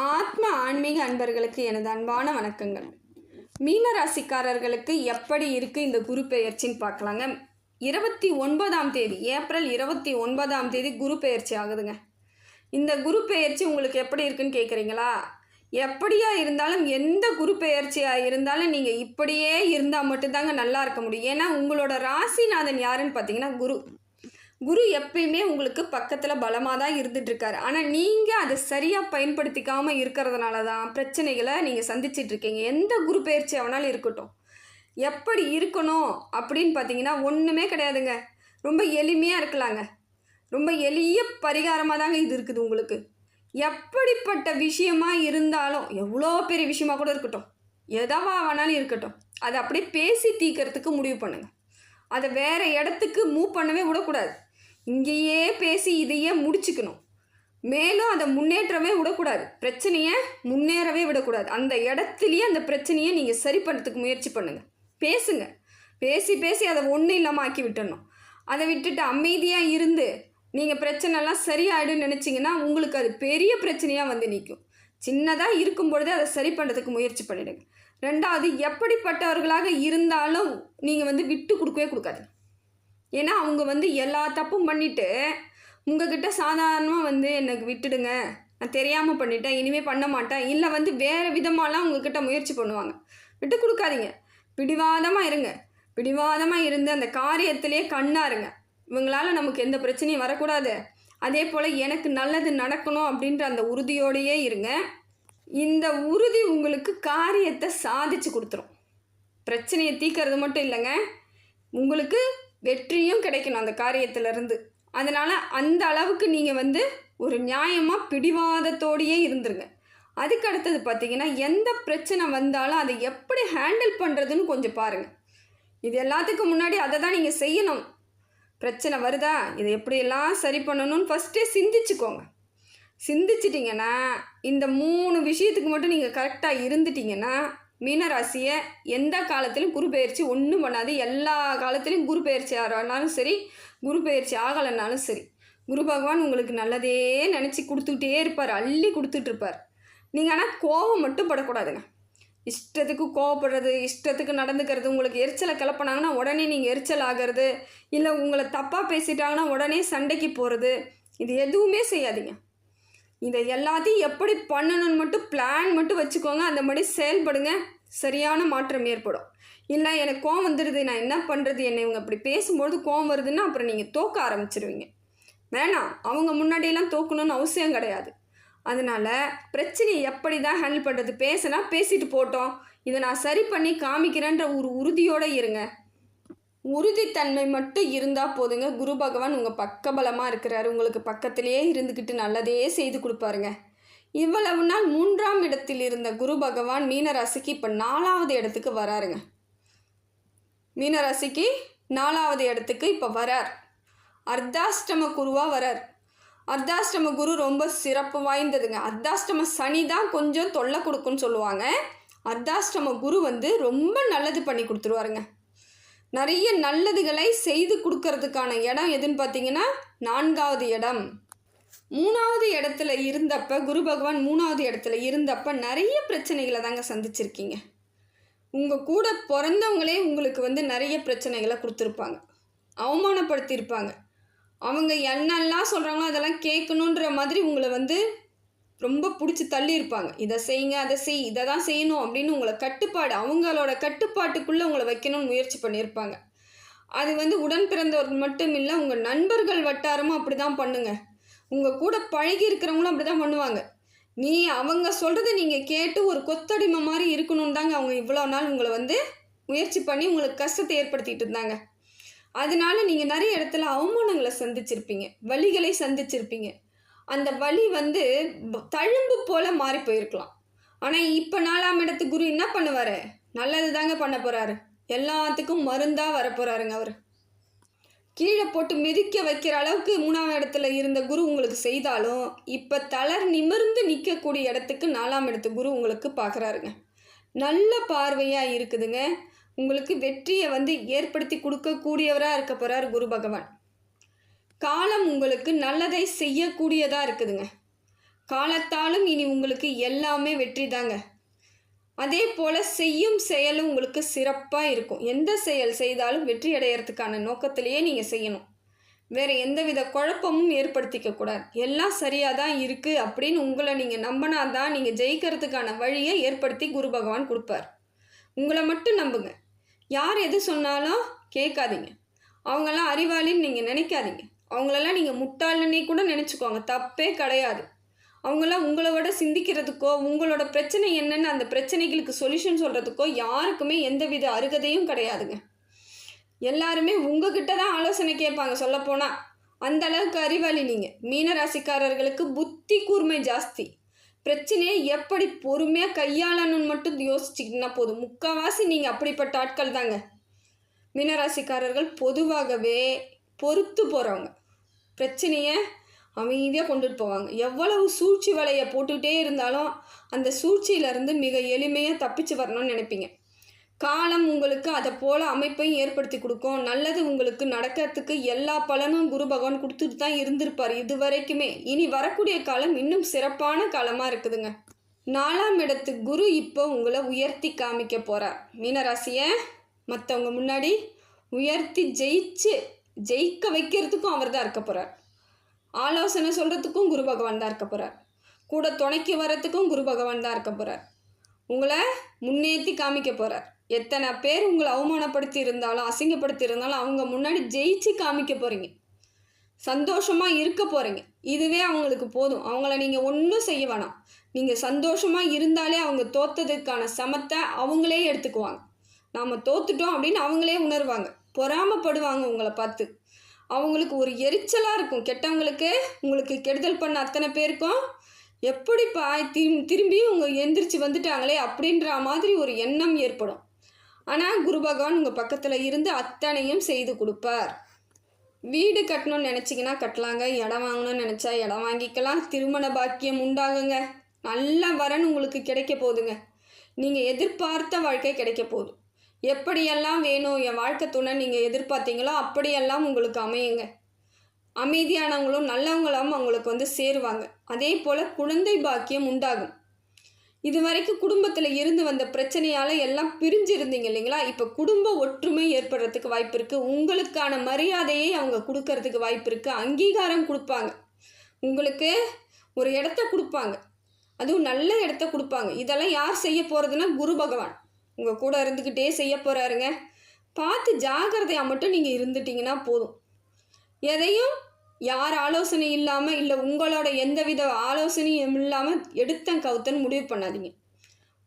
ஆத்ம ஆன்மீக அன்பர்களுக்கு எனது அன்பான வணக்கங்கள். மீன ராசிக்காரர்களுக்கு எப்படி இருக்குது இந்த குரு பெயர்ச்சின்னு பார்க்கலாங்க. இருபத்தி ஒன்பதாம் தேதி ஏப்ரல் இருபத்தி ஒன்பதாம் தேதி குரு பெயர்ச்சி ஆகுதுங்க. இந்த குரு பெயர்ச்சி உங்களுக்கு எப்படி இருக்குன்னு கேட்குறீங்களா எப்படியா இருந்தாலும் எந்த குரு பெயர்ச்சியாக இருந்தாலும் நீங்கள் இப்படியே இருந்தால் மட்டும்தாங்க நல்லா இருக்க முடியும். ஏன்னா உங்களோட ராசிநாதன் யாருன்னு பார்த்தீங்கன்னா குரு. குரு எப்பயுமே உங்களுக்கு பக்கத்தில் பலமாக தான் இருந்துகிட்ருக்காரு ஆனால் நீங்கள் அதை சரியாக பயன்படுத்திக்காமல் இருக்கிறதுனால தான் பிரச்சனைகளை நீங்கள் சந்திச்சிட்டு இருக்கீங்க எந்த குரு பயிற்சி அவனாலும் இருக்கட்டும். எப்படி இருக்கணும் அப்படின்னு பார்த்தீங்கன்னா ஒன்றுமே கிடையாதுங்க. ரொம்ப எளிமையாக இருக்கலாங்க. ரொம்ப எளிய பரிகாரமாக தாங்க இது இருக்குது உங்களுக்கு. எப்படிப்பட்ட விஷயமா இருந்தாலும் எவ்வளோ பெரிய விஷயமா கூட இருக்கட்டும். எதவா வேணாலும் இருக்கட்டும். அதை அப்படியே பேசி தீக்கிறதுக்கு முடிவு பண்ணுங்க. அதை வேறு இடத்துக்கு மூவ் பண்ணவே விடக்கூடாது. இங்கேயே பேசி இதையே முடிச்சுக்கணும். மேலும் அதை முன்னேற்றமே விடக்கூடாது. பிரச்சனையை முன்னேறவே விடக்கூடாது. அந்த இடத்துலையே அந்த பிரச்சனையை நீங்கள் சரி பண்ணுறதுக்கு முயற்சி பண்ணுங்கள் பேசுங்க. பேசி பேசி அதை ஒன்றும் இல்லாமல் ஆக்கி விட்டுடணும் அதை விட்டுட்டு அமைதியாக இருந்து நீங்கள் பிரச்சனைலாம் சரியாயிடும்னு நினச்சிங்கன்னா உங்களுக்கு அது பெரிய பிரச்சனையாக வந்து நிற்கும் சின்னதாக இருக்கும் பொழுதே அதை சரி பண்ணுறதுக்கு முயற்சி பண்ணிடுங்க. ரெண்டாவது எப்படிப்பட்டவர்களாக இருந்தாலும் நீங்கள் வந்து விட்டு கொடுக்கவே கொடுக்காது ஏன்னா அவங்க வந்து எல்லா தப்பும் பண்ணிவிட்டு உங்ககிட்ட சாதாரணமாக வந்து எனக்கு விட்டுடுங்க. நான் தெரியாமல் பண்ணிட்டேன் இனிமேல் பண்ண மாட்டேன். இல்லை வந்து வேறு விதமாலாம் உங்ககிட்ட முயற்சி பண்ணுவாங்க. விட்டு கொடுக்காதீங்க. பிடிவாதமாக இருங்க. பிடிவாதமாக இருந்து அந்த காரியத்திலே கண்ணா இருங்க இவங்களால நமக்கு எந்த பிரச்சனையும் வரக்கூடாது. அதே போல் எனக்கு நல்லது நடக்கணும் அப்படின்ற அந்த உறுதியோடையே இருங்க. இந்த உறுதி உங்களுக்கு காரியத்தை சாதிச்சு கொடுத்துரும். பிரச்சனையை தீக்கிறது மட்டும் இல்லைங்க. உங்களுக்கு வெற்றியும் கிடைக்கணும் அந்த காரியத்திலேருந்து. அதனால் அந்த அளவுக்கு நீங்கள் வந்து ஒரு நியாயமாக பிடிவாதத்தோடையே இருந்துருங்க. அதுக்கு அடுத்தது பார்த்தீங்கன்னா எந்த பிரச்சனை வந்தாலும் அதை எப்படி ஹேண்டில் பண்ணுறதுன்னு கொஞ்சம் பாருங்கள் இது எல்லாத்துக்கும் முன்னாடி அதை தான் நீங்கள் செய்யணும். பிரச்சனை வருதா? இதை எப்படியெல்லாம் சரி பண்ணணும்னு ஃபஸ்ட்டே சிந்திச்சுக்கோங்க. சிந்திச்சிட்டிங்கன்னா இந்த மூணு விஷயத்துக்கு மட்டும் நீங்கள் கரெக்டாக இருந்துட்டீங்கன்னா மீனராசியை எந்த காலத்திலும் குரு பயிற்சி ஒன்றும் பண்ணாது. எல்லா காலத்திலையும் குரு பயிற்சி ஆனாலும் சரி குரு பயிற்சி ஆகலைன்னாலும் சரி குரு பகவான் உங்களுக்கு நல்லதே நினச்சி கொடுத்துக்கிட்டே இருப்பார் அள்ளி கொடுத்துட்ருப்பார் நீங்கள் ஆனால் கோபம் மட்டும் படக்கூடாதுங்க. இஷ்டத்துக்கு கோவப்படுறது இஷ்டத்துக்கு நடந்துக்கிறது உங்களுக்கு எரிச்சலை கிளப்பினாங்கன்னா உடனே நீங்கள் எரிச்சல் ஆகிறது இல்லை உங்களை தப்பாக பேசிட்டாங்கன்னா உடனே சண்டைக்கு போகிறது இது எதுவுமே செய்யாதீங்க. இதை எல்லாத்தையும் எப்படி பண்ணணும்னு மட்டும் பிளான் மட்டும் வச்சுக்கோங்க. அந்த மாதிரி செயல்படுங்க. சரியான மாற்றம் ஏற்படும். இல்லை எனக்கு கோவம் வந்துடுது நான் என்ன பண்ணுறது என்னை இவங்க அப்படி பேசும்போது கோவம் வருதுன்னா அப்புறம் நீங்கள் தோக்க ஆரம்பிச்சிருவீங்க. வேணாம். அவங்க முன்னாடியெல்லாம் தோக்கணும்னு அவசியம் கிடையாது. அதனால் பிரச்சனையை எப்படி தான் ஹேண்டில் பண்ணுறது பேசினா பேசிட்டு போட்டோம். இதை நான் சரி பண்ணி காமிக்கிறேன்ற ஒரு உறுதியோடு இருங்க. உறுதித்தன்மை மட்டும் இருந்தால் போதுங்க. குரு பகவான் உங்கள் பக்கபலமாக இருக்கிறாரு. உங்களுக்கு பக்கத்திலேயே இருந்துக்கிட்டு நல்லதே செய்து கொடுப்பாருங்க. இவ்வளவு நாள் மூன்றாம் இடத்தில் இருந்த குரு பகவான் மீனராசிக்கு இப்போ நாலாவது இடத்துக்கு வராருங்க. மீனராசிக்கு நாலாவது இடத்துக்கு இப்போ வரார். அர்த்தாஷ்டம குருவாக வரார். அர்த்தாஷ்டம குரு ரொம்ப சிறப்பு வாய்ந்ததுங்க. அர்த்தாஷ்டம சனி தான் கொஞ்சம் தொல்லை கொடுக்குன்னு சொல்லுவாங்க. அர்த்தாஷ்டம குரு வந்து ரொம்ப நல்லது பண்ணி கொடுத்துருவாருங்க. நிறைய நல்லதுகளை செய்து கொடுக்கறதுக்கான இடம் எதுன்னு பார்த்தீங்கன்னா நான்காவது இடம். மூணாவது இடத்துல இருந்தப்ப குரு பகவான் மூணாவது இடத்துல இருந்தப்ப நிறைய பிரச்சனைகளை தாங்க சந்திச்சிருக்கீங்க. உங்கள் கூட பிறந்தவங்களே உங்களுக்கு வந்து நிறைய பிரச்சனைகளை கொடுத்துருப்பாங்க. அவமானப்படுத்தியிருப்பாங்க. அவங்க என்னெல்லாம் சொல்கிறாங்களோ அதெல்லாம் கேட்கணுன்ற மாதிரி உங்களை வந்து ரொம்ப பிடிச்சி தள்ளி இருப்பாங்க இதை செய்யுங்க அதை செய் இதை தான் செய்யணும் அப்படின்னு உங்களை கட்டுப்பாடு அவங்களோட கட்டுப்பாட்டுக்குள்ளே உங்களை வைக்கணும்னு முயற்சி பண்ணியிருப்பாங்க. அது வந்து உடன் பிறந்தவர்கள் மட்டும் இல்லை உங்கள் நண்பர்கள் வட்டாரமும் அப்படி தான் பண்ணுங்கள் உங்கள் கூட பழகி இருக்கிறவங்களும் அப்படி தான் பண்ணுவாங்க. நீ அவங்க சொல்கிறத நீங்கள் கேட்டு ஒரு கொத்தடிமை மாதிரி இருக்கணும்னு தாங்க அவங்க இவ்வளோ நாள் உங்களை வந்து முயற்சி பண்ணி உங்களுக்கு கஷ்டத்தை ஏற்படுத்திட்டு இருந்தாங்க. அதனால நீங்கள் நிறைய இடத்துல அவமானங்களை சந்திச்சிருப்பீங்க வழிகளை சந்திச்சிருப்பீங்க. அந்த வழி வந்து தழும்பு போல மாறி போயிருக்கலாம். ஆனால் இப்போ நாலாம் இடத்து குரு என்ன பண்ணுவார்? நல்லது தாங்க பண்ண போகிறாரு எல்லாத்துக்கும் மருந்தாக வரப்போகிறாருங்க அவர். கீழே போட்டு மிதிக்க வைக்கிற அளவுக்கு மூணாம் இடத்துல இருந்த குரு உங்களுக்கு செய்தாலும் இப்போ தளர் நிமிர்ந்து நிற்கக்கூடிய இடத்துக்கு நாலாம் இடத்து குரு உங்களுக்கு பார்க்குறாருங்க நல்ல பார்வையாக இருக்குதுங்க. உங்களுக்கு வெற்றியை வந்து ஏற்படுத்தி கொடுக்கக்கூடியவராக இருக்க போகிறார் குரு பகவான். காலம் உங்களுக்கு நல்லதை செய்யக்கூடியதாக இருக்குதுங்க. காலத்தாலும் இனி உங்களுக்கு எல்லாமே வெற்றி தாங்க. அதே போல் செய்யும் செயலும் உங்களுக்கு சிறப்பாக இருக்கும். எந்த செயல் செய்தாலும் வெற்றி அடையிறதுக்கான நோக்கத்திலேயே நீங்கள் செய்யணும். வேறு எந்தவித குழப்பமும் ஏற்படுத்திக்க கூடாது. எல்லாம் சரியாக தான் இருக்குது அப்படின்னு உங்களை நீங்கள் நம்பினா தான் நீங்கள் ஜெயிக்கிறதுக்கான வழியை ஏற்படுத்தி குரு பகவான் கொடுப்பார். உங்களை மட்டும் நம்புங்க. யார் எது சொன்னாலும் கேட்காதீங்க. அவங்களாம் அறிவாளின்னு நீங்கள் நினைக்காதீங்க. அவங்களெல்லாம் நீங்கள் முட்டாளுன்னே கூட நினச்சிக்கோங்க. தப்பே கிடையாது. அவங்களாம் உங்களோட சிந்திக்கிறதுக்கோ உங்களோட பிரச்சனை என்னென்னு அந்த பிரச்சனைகளுக்கு சொல்யூஷன் சொல்கிறதுக்கோ யாருக்குமே எந்தவித அருகதையும் கிடையாதுங்க. எல்லாருமே உங்ககிட்ட தான் ஆலோசனை கேட்பாங்க சொல்லப்போனால் அந்த அளவுக்கு அறிவாளி நீங்கள் மீனராசிக்காரர்களுக்கு புத்தி கூர்மை ஜாஸ்தி. பிரச்சனையை எப்படி பொறுமையாக கையாளணும்னு மட்டும் யோசிச்சிங்கன்னா போதும். முக்கால்வாசி நீங்கள் அப்படிப்பட்ட ஆட்கள் தாங்க மீனராசிக்காரர்கள் பொதுவாகவே பொறுத்து போகிறவங்க பிரச்சனையை அமைதியாக கொண்டுட்டு போவாங்க. எவ்வளவு சூழ்ச்சி வலையை போட்டுக்கிட்டே இருந்தாலும் அந்த சூழ்ச்சியிலேருந்து மிக எளிமையாக தப்பிச்சு வரணும்னு நினைப்பீங்க. காலம் உங்களுக்கு அதை போல் அமைப்பையும் ஏற்படுத்தி கொடுக்கும். நல்லது உங்களுக்கு நடக்கிறதுக்கு எல்லா பலனும் குரு பகவான் கொடுத்துட்டு தான் இருந்திருப்பார் இது வரைக்குமே இனி வரக்கூடிய காலம் இன்னும் சிறப்பான காலமாக இருக்குதுங்க. நாலாம் இடத்து குரு இப்போ உங்களை உயர்த்தி காமிக்க போகிறார் மீனராசியை மற்றவங்க முன்னாடி உயர்த்தி ஜெயிச்சு ஜெயிக்க வைக்கிறதுக்கும் அவர் தான் இருக்க போகிறார் ஆலோசனை சொல்கிறதுக்கும் குரு பகவான் தான் இருக்க போகிறார் கூட துணைக்கு வர்றதுக்கும் குரு பகவான் தான் இருக்க போகிறார் உங்களை முன்னேற்றி காமிக்க போகிறார் எத்தனை பேர் உங்களை அவமானப்படுத்தி இருந்தாலும் அசிங்கப்படுத்தி இருந்தாலும் அவங்க முன்னாடி ஜெயிச்சு காமிக்க போகிறீங்க சந்தோஷமாக இருக்க போகிறீங்க இதுவே அவங்களுக்கு போதும். அவங்கள நீங்கள் ஒன்றும் செய்ய வேணாம். நீங்கள் சந்தோஷமாக இருந்தாலே அவங்க தோத்ததுக்கான சமத்தை அவங்களே எடுத்துக்குவாங்க. நாம் தோத்துட்டோம் அப்படின்னு அவங்களே உணர்வாங்க. பொறாமப்படுவாங்க உங்களை பார்த்து. அவங்களுக்கு ஒரு எரிச்சலாக இருக்கும். கெட்டவங்களுக்கு உங்களுக்கு கெடுதல் பண்ண அத்தனை பேருக்கும் எப்படிப்பா திரும் திரும்பி உங்கள் எந்திரிச்சு வந்துட்டாங்களே அப்படின்ற மாதிரி ஒரு எண்ணம் ஏற்படும். ஆனால் குரு பகவான் உங்கள் பக்கத்தில் இருந்து அத்தனையும் செய்து கொடுப்பார். வீடு கட்டணும்னு நினச்சிங்கன்னா கட்டலாங்க. இடம் வாங்கணும்னு நினச்சா இடம் வாங்கிக்கலாம். திருமண பாக்கியம் உண்டாகுங்க. நல்ல வரன் உங்களுக்கு கிடைக்க போகுதுங்க. நீங்கள் எதிர்பார்த்த வாழ்க்கை கிடைக்க போகுது. எப்படியெல்லாம் வேணும்? என் வாழ்க்கை துணை நீங்கள் எதிர்பார்த்தீங்களோ அப்படியெல்லாம் உங்களுக்கு அமையுங்க. அமைதியானவங்களும் நல்லவங்களும் அவங்களுக்கு வந்து சேருவாங்க. அதே போல் குழந்தை பாக்கியம் உண்டாகும். இது வரைக்கும் குடும்பத்தில் இருந்து வந்த பிரச்சனையால் எல்லாம் பிரிஞ்சு இருந்தீங்க இல்லைங்களா? இப்போ குடும்ப ஒற்றுமை ஏற்படுறதுக்கு வாய்ப்பு இருக்குது உங்களுக்கான மரியாதையை அவங்க கொடுக்கறதுக்கு வாய்ப்பு இருக்குது அங்கீகாரம் கொடுப்பாங்க. உங்களுக்கு ஒரு இடத்த கொடுப்பாங்க. அதுவும் நல்ல இடத்த கொடுப்பாங்க. இதெல்லாம் யார் செய்ய போகிறதுனா குரு பகவான். உங்கள் கூட இருந்துக்கிட்டே செய்ய போகிறாருங்க பார்த்து ஜாகிரதையாக மட்டும் நீங்கள் இருந்துட்டீங்கன்னா போதும். எதையும் யார் ஆலோசனை இல்லாமல் இல்லை உங்களோட எந்தவித ஆலோசனையும் இல்லாமல் எடுத்தன் கவுத்தன் முடிவு பண்ணாதீங்க.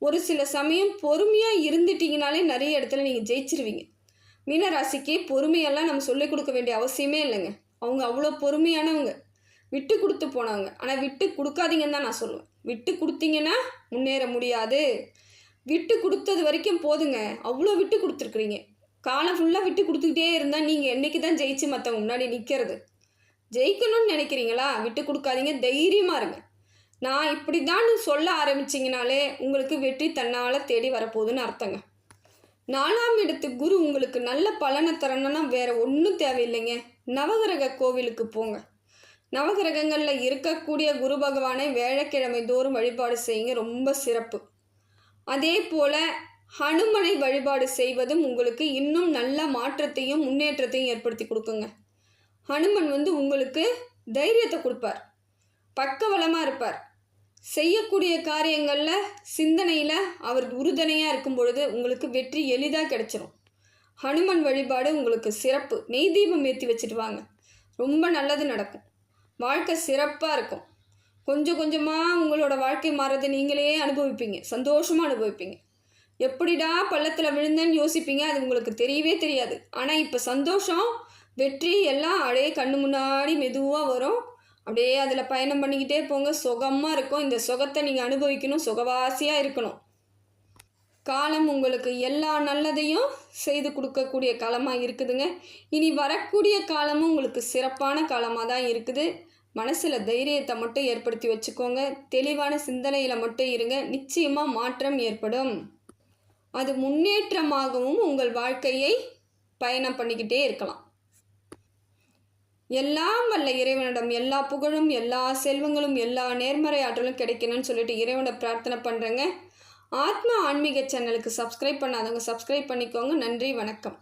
ஒரு சில சமயம் பொறுமையாக இருந்துட்டீங்கனாலே நிறைய இடத்துல நீங்கள் ஜெயிச்சிருவீங்க. மீனராசிக்கு பொறுமையெல்லாம் நம்ம சொல்லிக் கொடுக்க வேண்டிய அவசியமே இல்லைங்க. அவங்க அவ்வளோ பொறுமையானவங்க. விட்டு கொடுத்து போனவங்க. ஆனால் விட்டு கொடுக்காதீங்கன்னு தான் நான் சொல்லுவேன். விட்டு கொடுத்தீங்கன்னா முன்னேற முடியாது. விட்டு கொடுத்தது வரைக்கும் போதுங்க. அவ்வளோ விட்டு கொடுத்துருக்குறீங்க. காலம் ஃபுல்லாக விட்டு கொடுத்துக்கிட்டே இருந்தால் நீங்கள் என்றைக்கு தான் ஜெயிச்சு மற்றவங்க முன்னாடி நிற்கிறது ஜெயிக்கணும்னு நினைக்கிறீங்களா? விட்டு கொடுக்காதீங்க தைரியமாக இருங்க. நான் இப்படி தான் சொல்ல ஆரம்பிச்சிங்கனாலே உங்களுக்கு வெற்றி தன்னால் தேடி வரப்போகுதுன்னு அர்த்தங்க. நாலாம் இடத்து குரு உங்களுக்கு நல்ல பலனை தரணும்னா வேறு ஒன்றும் தேவையில்லைங்க. நவகிரக கோவிலுக்கு போங்க. நவகிரகங்களில் இருக்கக்கூடிய குரு பகவானை வேழக்கிழமை தோறும் வழிபாடு செய்யுங்க. ரொம்ப சிறப்பு. அதே போல் ஹனுமனை வழிபாடு செய்வதும் உங்களுக்கு இன்னும் நல்ல மாற்றத்தையும் முன்னேற்றத்தையும் ஏற்படுத்தி கொடுக்குங்க. ஹனுமன் வந்து உங்களுக்கு தைரியத்தை கொடுப்பார். பக்கவளமாக இருப்பார். செய்யக்கூடிய காரியங்களில் சிந்தனையில் அவர் உறுதுணையாக இருக்கும் பொழுது உங்களுக்கு வெற்றி எளிதாக கிடைச்சிரும். ஹனுமன் வழிபாடு உங்களுக்கு சிறப்பு. நெய் தீபம் ஏற்றி வச்சுட்டு வாங்க. ரொம்ப நல்லது நடக்கும். வாழ்க்கை சிறப்பாக இருக்கும். கொஞ்சம் கொஞ்சமாக உங்களோட வாழ்க்கை மாறதை நீங்களே அனுபவிப்பீங்க. சந்தோஷமாக அனுபவிப்பீங்க. எப்படிடா பள்ளத்தில் விழுந்தேன்னு யோசிப்பீங்க அது உங்களுக்கு தெரியவே தெரியாது. ஆனால் இப்போ சந்தோஷம் வெற்றி எல்லாம் அப்படியே கண்ணு முன்னாடி மெதுவாக வரும். அப்படியே அதில் பயணம் பண்ணிக்கிட்டே போங்க. சுகமாக இருக்கும். இந்த சுகத்தை நீங்கள் அனுபவிக்கணும். சுகவாசியாக இருக்கணும். காலம் உங்களுக்கு எல்லா நல்லதையும் செய்து கொடுக்கக்கூடிய காலமாக இருக்குதுங்க. இனி வரக்கூடிய காலமும் உங்களுக்கு சிறப்பான காலமாக தான் இருக்குது. மனசில் தைரியத்தை மட்டும் ஏற்படுத்தி வச்சுக்கோங்க. தெளிவான சிந்தனையில் மட்டும் இருங்க. நிச்சயமாக மாற்றம் ஏற்படும். அது முன்னேற்றமாகவும் உங்கள் வாழ்க்கையை பயணம் பண்ணிக்கிட்டே இருக்கலாம். எல்லாம் வல்ல இறைவனிடம் எல்லா புகழும் எல்லா செல்வங்களும் எல்லா நேர்மறை ஆற்றலும் கிடைக்கணும்னு சொல்லிட்டு இறைவனை பிரார்த்தனை பண்ணுறேங்க ஆத்மா ஆன்மீக சேனலுக்கு சப்ஸ்கிரைப் பண்ணாதவங்க சப்ஸ்கிரைப் பண்ணிக்கோங்க. நன்றி வணக்கம்.